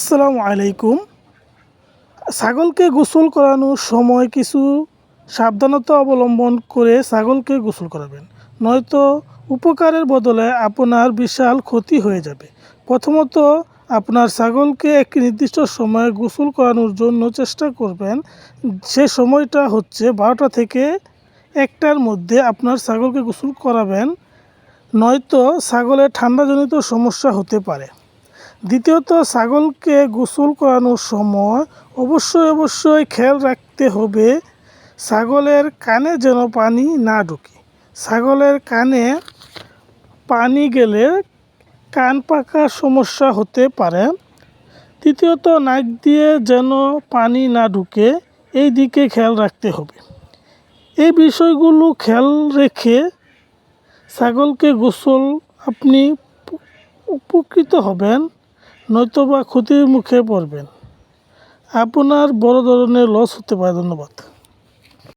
আসসালামু আলাইকুম। ছাগলকে গোসল করানোর সময় কিছু সাবধানতা অবলম্বন করে ছাগলকে গোসল করাবেন। নয়তো উপকারের বদলে আপনার বিশাল ক্ষতি হয়ে যাবে। প্রথমত, আপনার ছাগলকে একটি নির্দিষ্ট সময়ে গোসল করানোর জন্য চেষ্টা করবেন। সে সময়টা হচ্ছে বারোটা থেকে একটার মধ্যে আপনার ছাগলকে গোসল করাবেন। নয়তো ছাগলের ঠান্ডাজনিত সমস্যা হতে পারে। দ্বিতীয়ত, ছাগলকে গোসল করানোর সময় অবশ্যই অবশ্যই খেয়াল রাখতে হবে, ছাগলের কানে যেন পানি না ঢুকে। ছাগলের কানে পানি গেলে কান পাকার সমস্যা হতে পারে। তৃতীয়ত, নাক দিয়ে যেন পানি না ঢুকে, এই দিকে খেয়াল রাখতে হবে। এই বিষয়গুলো খেয়াল রেখে ছাগলকে গোসল আপনি উপকৃত হবেন। নয়তোবা ক্ষতির মুখে পড়বেন। আপনার বড় ধরনের লস হতে পারে ধন্যবাদ।